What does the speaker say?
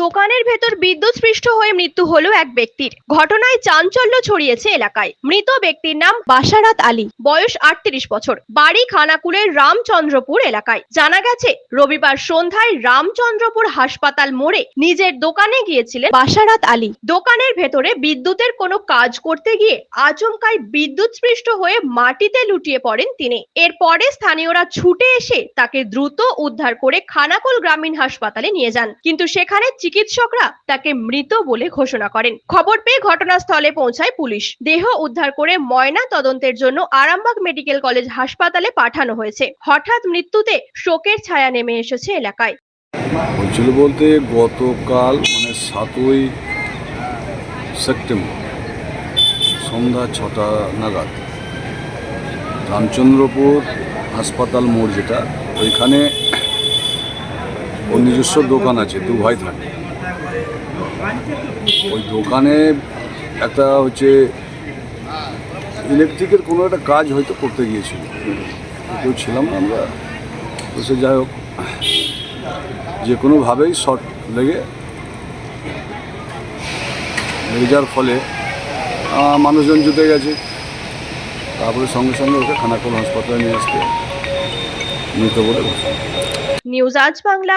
দোকানের ভেতর বিদ্যুৎ স্পৃষ্ট হয়ে মৃত্যু হলো এক ব্যক্তির। ঘটনায় চাঞ্চল্য ছড়িয়েছে এলাকায়। মৃত ব্যক্তির নাম বাসারাত আলী, বয়স আটত্রিশ বছর। বাড়ি খানাকুলের রামচন্দ্রপুর এলাকায়। জানা গেছে, রবিবার সন্ধ্যায় রামচন্দ্রপুর হাসপাতাল মোড়ে নিজের দোকানে গিয়েছিলেন বাসারাত আলী। দোকানের ভেতরে বিদ্যুতের কোনো কাজ করতে গিয়ে আচমকায় বিদ্যুৎ স্পৃষ্ট হয়ে মাটিতে লুটিয়ে পড়েন তিনি। এরপরে স্থানীয়রা ছুটে এসে তাকে দ্রুত উদ্ধার করে খানাকুল গ্রামীণ হাসপাতালে নিয়ে যান। কিন্তু সেখানে চিকিৎসকরা তাকে মৃত বলে ঘোষণা করেন। খবর পেয়ে ঘটনাস্থলে পৌঁছায় পুলিশ। দেহ উদ্ধার করে ময়না তদন্তের জন্য আরামবাগ মেডিকেল কলেজ হাসপাতালে পাঠানো হয়েছে। হঠাৎ মৃত্যুতে শোকের ছায়া নেমে এসেছে এলাকায়। হয়েছিল বলতে গতকাল মানে সাতই সেপ্টেম্বর, সন্ধ্যা ছটা নাগাদ। রামচন্দ্রপুর হাসপাতাল মোড় যেটা, ওইখানে ওর নিজস্ব দোকান আছে দু ভাই থাকে। ওই দোকানে একটা হচ্ছে ইলেকট্রিকের কোনো একটা কাজ হয়তো করতে গিয়েছিল। কেউ ছিলাম না আমরা। তো সে যাই হোক, যে কোনোভাবেই শর্ট লেগে লেগে যাওয়ার ফলে মানুষজন জুটে গেছে। তারপরে সঙ্গে সঙ্গে ওকে খানাকুল হাসপাতালে নিয়ে আসতে মৃত বলে নিউজ আজ বাংলা।